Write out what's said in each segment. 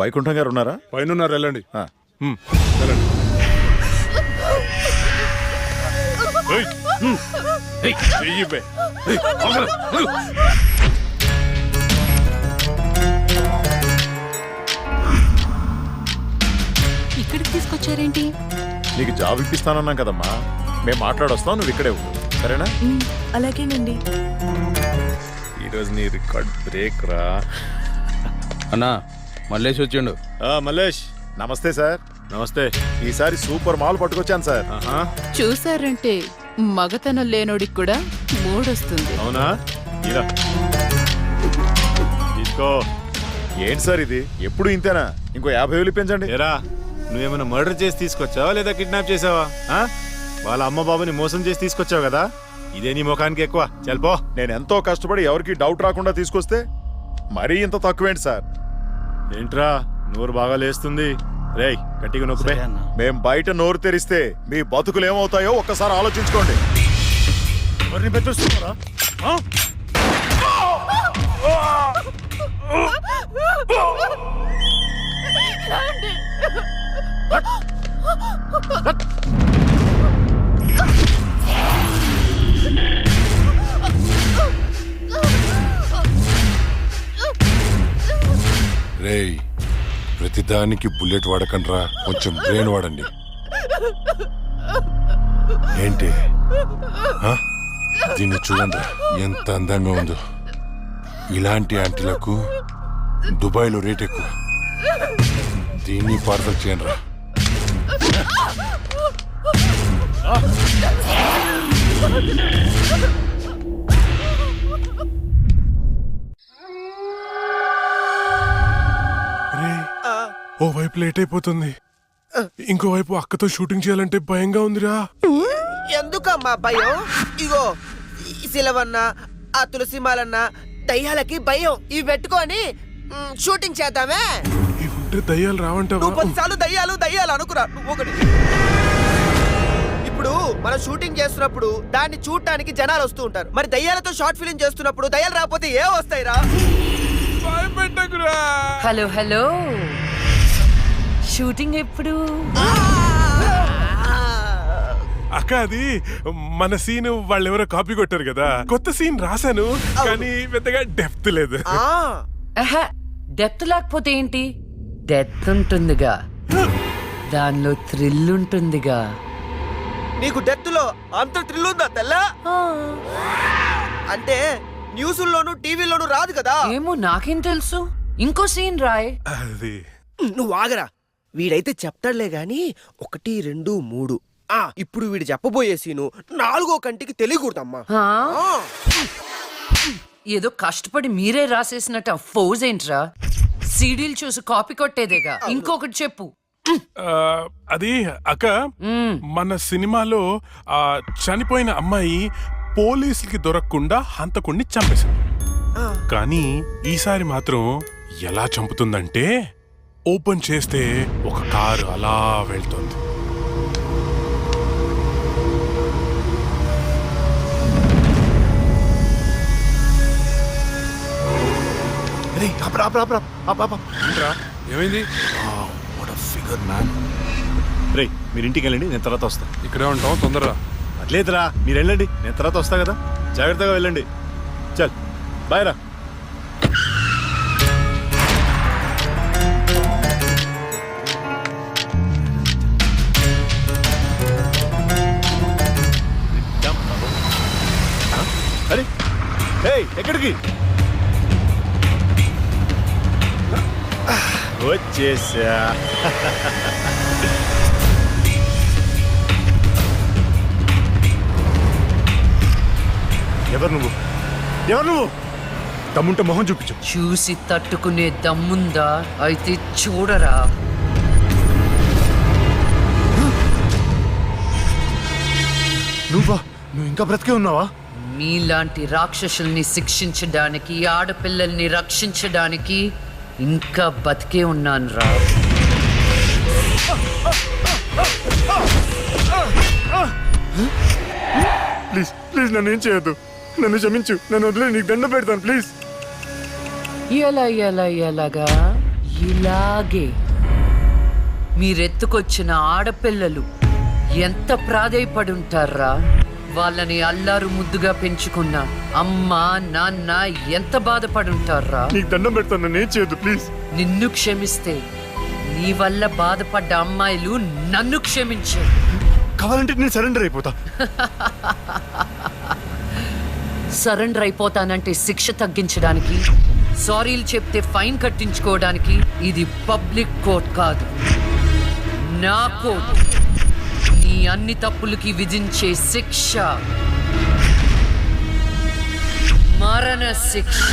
వైకుంఠం గారు ఉన్నారా? పైన ఉన్నారు వెళ్ళండి. ఆ, హ్మ్, వెళ్ళండి. ఏయ్, హ్మ్, ఏయ్, చెయ్యి బే. ఏయ్, ఆగరా, ఆగు. ఇక్కడికి తీసుకొచ్చారేంటి? నీకు జాబ్ ఇప్పిస్తానన్నాం కదమ్మా. మేము మాట్లాడొస్తాం నువ్వు ఇక్కడే ఉండు. సరేనా? అలాగేనండి. ఈరోజు నీ రికార్డ్ బ్రేక్ రా. అన్నా మల్లేష్ వచ్చిండు. ఆ, మల్లేష్. నమస్తే సార్. నమస్తే. ఈసారి సూపర్ మాల్ పట్టుకొచ్చాను సార్. చూసారంటే మగతనం లేనోడికి కూడా మూడొస్తుంది. అవునా? ఇలా తీసుకో ఏంటి సార్ ఇది? ఎప్పుడు ఇంతేనా? ఇంకో యాభై వేలు పెంచండి ఏరా నువ్వేమైనా మర్డర్ చేసి తీసుకొచ్చావా లేదా కిడ్నాప్ చేసావా? ఆ? వాళ్ళ అమ్మ బాబుని మోసం చేసి తీసుకొచ్చావు కదా? ఇదే నీ ముఖానికి ఎక్కువ. చల్పో నేను ఎంతో కష్టపడి ఎవరికి డౌట్ రాకుండా తీసుకొస్తే మరీ ఇంత తక్కువేంటి సార్? ఏంట్రా నోరు బాగా లేస్తుంది రేయ్ గట్టిగా నొక్కుపే మేం బయట నోరు తెరిస్తే మీ బతుకులు ఏమవుతాయో ఒక్కసారి ఆలోచించుకోండి ఎవరిని బెదిరిస్తున్నారా ఆ? ప్రతిదానికి బుల్లెట్ వాడకండ్రా. కొంచెం బ్రెయిన్ వాడండి. ఏంటి? దీన్ని చూడండి ఎంత అందంగా ఉందో. ఇలాంటి ఆంటీలకు దుబాయ్లో రేట్ ఎక్కువ. దీన్ని పార్సల్ చేయండి రా ఓ వైపు లేట్ అయిపోతుంది. ఇంకో వైపు అక్కతో షూటింగ్ చేయాలంటే భయంగా ఉందిరా. ఎందుకమ్మా భయం? ఇగో ఈ సిలవన్న ఆ తులసిమాలన్న దయ్యాలకి భయం. ఇవి పెట్టుకొని మ్, షూటింగ్ చేద్దామే. ఉంటే దయ్యాలు రావంటావా? నువ్వు పదిసార్లు దయ్యాలు దయ్యాలు అనుకురా. నువ్వు ఒకటి. ఇప్పుడు మనం షూటింగ్ చేస్తున్నప్పుడు దాన్ని చూడటానికి జనాలు వస్తూ ఉంటారు. మరి దయ్యాలతో షార్ట్ ఫిలిం చేస్తున్నప్పుడు దయ్యాలు రాకపోతే ఏ వస్తాయిరా? Hello hello. షూటింగ్ ఎప్పుడు? అక్క అది మన సీన్ వాళ్ళు ఎవరో కాపీ కొట్టారు కదా. కొత్త సీన్ రాశాను కానీ పెద్దగా డెప్త్ లేదు. డెప్త్ లేకపోతే ఏంటి? డెత్ ఉంటుందిగా. దానిలో థ్రిల్ ఉంటుందిగా. నీకు డెత్లో అంత థ్రిల్ ఉందా తెల్లా? అంటే న్యూస్లోను టీవీలోను రాదు కదా. ఏమో నాకేం తెలుసు. ఇంకో సీన్ రాయ్. అది. నువ్వు ఆగరా. వీడైతే చెప్తాడులే గాని ఒకటి రెండు మూడు. ఆ ఇప్పుడు వీడు చెప్పబోయే సీను నాలుగో కంటికి తెలియకూడదమ్మా. ఏదో కష్టపడి మీరే రాసేసినట్టు ఫోజ్ ఏంట్రా? సీడీలు చూసి కాపీ కొట్టేదేగా. ఇంకొకటి చెప్పు. ఆ, అది అక్క. మన సినిమాలో ఆ చనిపోయిన అమ్మాయి పోలీసులకి దొరకకుండా హంతకుణ్ణి చంపేశారు కానీ ఈసారి మాత్రం ఎలా చంపుతుందంటే ఓపెన్ చేస్తే ఒక కారు అలా వెళ్తుంది. రేయ్, ఆపురా, ఆపురా, ఆపురా. ఆపు, ఆపు. ఏంట్రా? ఏమైంది? రే మీరు ఇంటికి వెళ్ళండి నేను తర్వాత వస్తా. ఇక్కడే ఉంటాం తొందరగా అట్లేదురా మీరు వెళ్ళండి నేను తర్వాత వస్తా కదా. జాగ్రత్తగా వెళ్ళండి. చల్ బాయ్ రా. అరే ఏయ్ ఎక్కడికి? వచ్చేసా. ఎవరు నువ్వు? ఎవరు నువ్వు? తమ్ముంటే మొహం చూపించు. చూసి తట్టుకునే దమ్ముందా? అయితే చూడరా. నువ్వా? నువ్వు ఇంకా బ్రతికే ఉన్నావా? మీలాంటి రాక్షసుల్ని శిక్షించడానికి ఆడపిల్లల్ని రక్షించడానికి ఇంకా బతికే ఉన్నాను రా. ప్లీజ్ ప్లీజ్ నన్ను ఏం చేయొద్దు. నన్ను క్షమించు. నన్ను వదిలే నీకు దండ పెడతాను ప్లీజ్. ఎలా ఎలా ఎలాగా? ఇలాగే. మీరెత్తుకొచ్చిన ఆడపిల్లలు ఎంత ప్రాధేయపడుంటారా వాళ్ళని అల్లారు ముద్దుగా పెంచుకున్న అమ్మ నాన్న ఎంత బాధపడుంటారా? నీకు దండం ప్లీజ్ నిన్ను క్షమిస్తే నీ వల్ల బాధపడ్డ అమ్మాయిలు నన్ను క్షమించు కావాలంటే నేను సరెండర్ అయిపోతా. సరెండర్ అయిపోతానంటే శిక్ష తగ్గించడానికి సారీలు చెప్తే ఫైన్ కట్టించుకోవడానికి ఇది పబ్లిక్ కోర్ట్ కాదు. నా కోర్ట్. నీ అన్ని తప్పులకి విధించే శిక్ష. మరణ శిక్ష.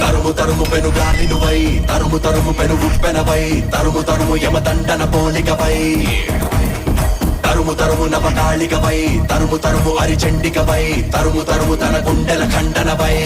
తరుము తరుము పెను గాలినువై తరుము తరుము పెను ఉప్పెనవై తరుము తరుము యమదండన పోలికపై. తరుము తరుము నవతాళికపై తరుము తరుము అరిచండికపై తరుము తరుము తన గుండెల ఖండనపై.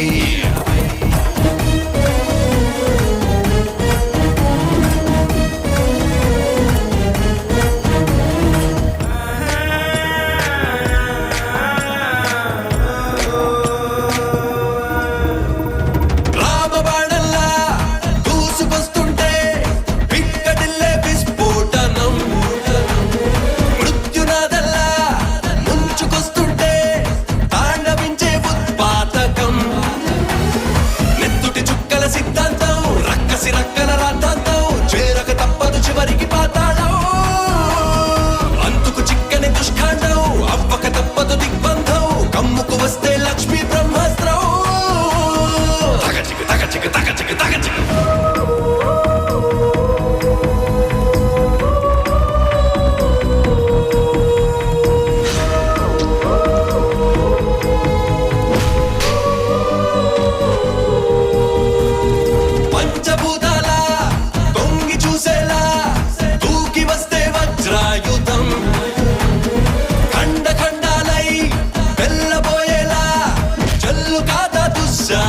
contigo.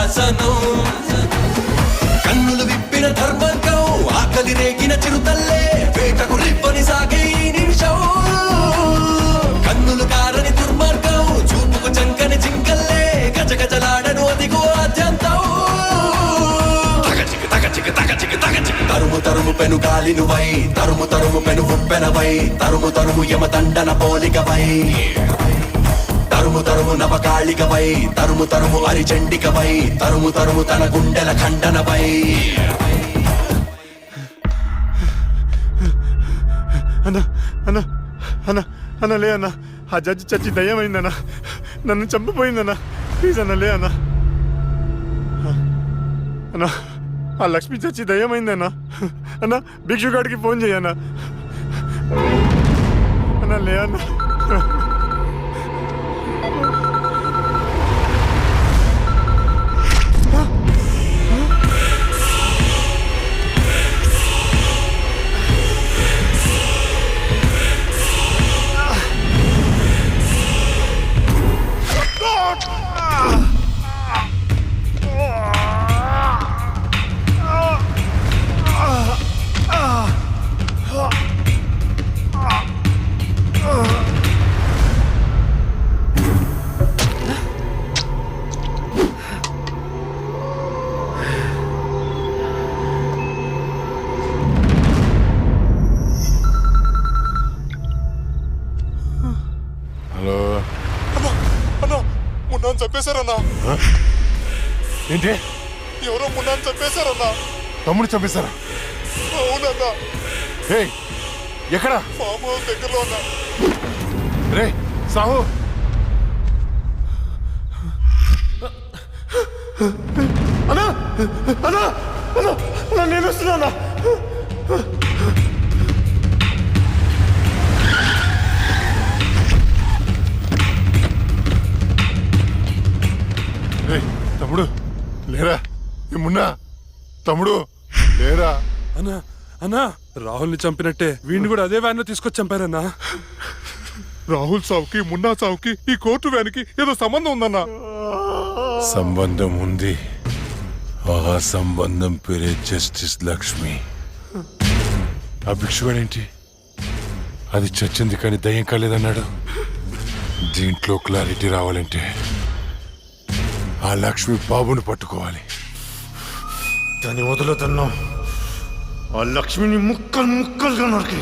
దుశ్శాసనం కన్నులు విప్పిన ధర్మంగం ఆకలి రేగిన చిరుతల్లే వేటకు రిప్పని సాగే ఈ నిమిషం. కన్నులు కారని దుర్మార్గం చూపుకు చంకని చింకల్లే గజ గజలాడను అదిగో ఆద్యంతం తగచిక తగచిక తగచిక తగచిక. తరుము తరుము పెను గాలినువై తరుము తరుము పెను ఉప్పెనవై తరుము తరుము యమ యమదండన పోలికవై తరుము తరుము నవకాళికపై తరుము తరుము అరిచండికపై తరుము తరుము తన గుండెల ఖండనపై. అన్న అన్న అన్న అన్న లే అన్న ఆ జడ్జి చచ్చి దయ్యమైందన్న నన్ను చంపిపోయిందన్న ప్లీజ్ అన్న లే అన్న. అన్న ఆ లక్ష్మి చచ్చి దయ్యమైందన్న. అన్న భిక్షుగాడికి ఫోన్ చేయన్న. అన్న లే అన్న. మున్నాను చంపేశారన్నా ఏంటి? ఎవరో మున్నాను చంపేశారన్నా తమ్ముడు చంపేశారా? అవునన్నా. ఏయ్ ఎక్కడ? ఫామ్ హౌస్ దగ్గరలో ఉన్నా. రే సాహు. అన్నా అన్నా అన్నా అన్నా నేను వస్తున్నా లేరా? ఏమున్నా తమ్ముడు లేరా? అన్నా అన్నా రాహుల్ని చంపినట్టే. వీడిని కూడా అదే వ్యాన్లో తీసుకొచ్చి చంపారన్నా. రాహుల్ సావుకి మున్నా సావుకి ఈ కోర్టు వ్యాన్కి ఏదో సంబంధం ఉందన్నా. సంబంధం ఉంది. ఆ సంబంధం పేరే జస్టిస్ లక్ష్మి. ఆ భిక్షుగాడేంటి అది చచ్చింది కానీ దయ్యం కాలేదన్నాడు. దీంట్లో క్లారిటీ రావాలంటే ఆ లక్ష్మి బాబుని పట్టుకోవాలి. దాన్ని వదులుతున్నాం ఆ లక్ష్మిని ముక్కలు ముక్కలుగా నరికి